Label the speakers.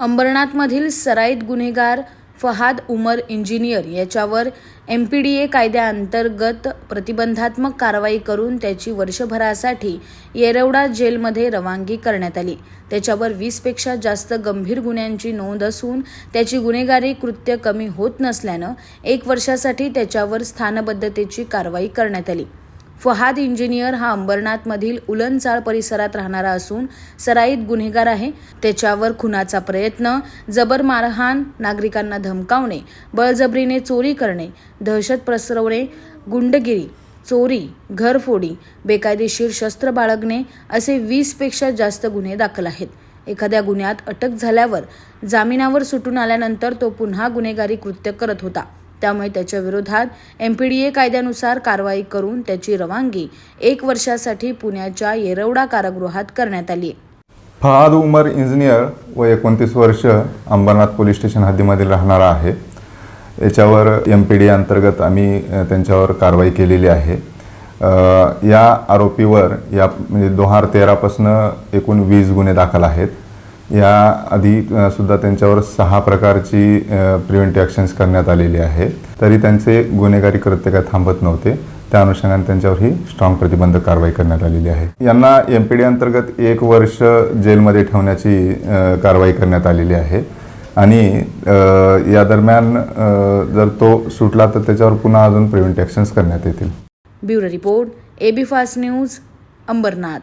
Speaker 1: अंबरनाथमधील सराईत गुन्हेगार फहाद उमर इंजिनियर याच्यावर एम पी डी ए कायद्याअंतर्गत प्रतिबंधात्मक कारवाई करून त्याची वर्षभरासाठी येरवडा जेलमध्ये रवानगी करण्यात आली. त्याच्यावर वीसपेक्षा जास्त गंभीर गुन्ह्यांची नोंद असून त्याची गुन्हेगारी कृत्य कमी होत नसल्यानं एक वर्षासाठी त्याच्यावर स्थानबद्धतेची कारवाई करण्यात आली. फहाद इंजिनियर हा अंबरनाथमधील उलनचाळ परिसरात राहणारा असून सराईत गुन्हेगार आहे. त्याच्यावर खुनाचा प्रयत्न जबर मारहाण नागरिकांना धमकावणे बळजबरीने चोरी करणे दहशत पसरवणे गुंडगिरी चोरी घरफोडी बेकायदेशीर शस्त्र बाळगणे असे वीसपेक्षा जास्त गुन्हे दाखल आहेत. एखाद्या गुन्ह्यात अटक झाल्यावर जामिनावर सुटून आल्यानंतर तो पुन्हा गुन्हेगारी कृत्य करत होता. त्यामुळे त्याच्या विरोधात एम पी डी ए कायद्यानुसार कारवाई करून त्याची रवानगी एक वर्षासाठी पुण्याच्या येरवडा कारागृहात करण्यात आली. आहे
Speaker 2: फहाद उमर इंजिनियर व एकोणतीस वर्ष अंबरनाथ पोलीस स्टेशन हद्दीमधील राहणारा आहे. याच्यावर एम पी डी अंतर्गत आम्ही त्यांच्यावर कारवाई केलेली आहे. या आरोपीवर या म्हणजे दोन हजार तेरापासनं एकूण वीस गुन्हे दाखल आहेत. या आधी सुद्धा त्यांच्यावर सहा प्रकारची प्रिव्हेंटिव्ह ॲक्शन्स करण्यात आलेली आहे. तरी त्यांचे गुन्हेगारी कृत्य काय थांबत नव्हते. त्या अनुषंगाने त्यांच्यावर ही स्ट्रॉंग प्रतिबंध कारवाई करण्यात आलेली आहे. यांना एम पी डी अंतर्गत एक वर्ष जेलमध्ये ठेवण्याची कारवाई करण्यात आलेली आहे. आणि या दरम्यान जर तो सुटला तर त्याच्यावर पुन्हा अजून प्रिव्हेंटिव्ह ॲक्शन्स करण्यात येतील.
Speaker 1: Bureau report AB fast news Ambernath.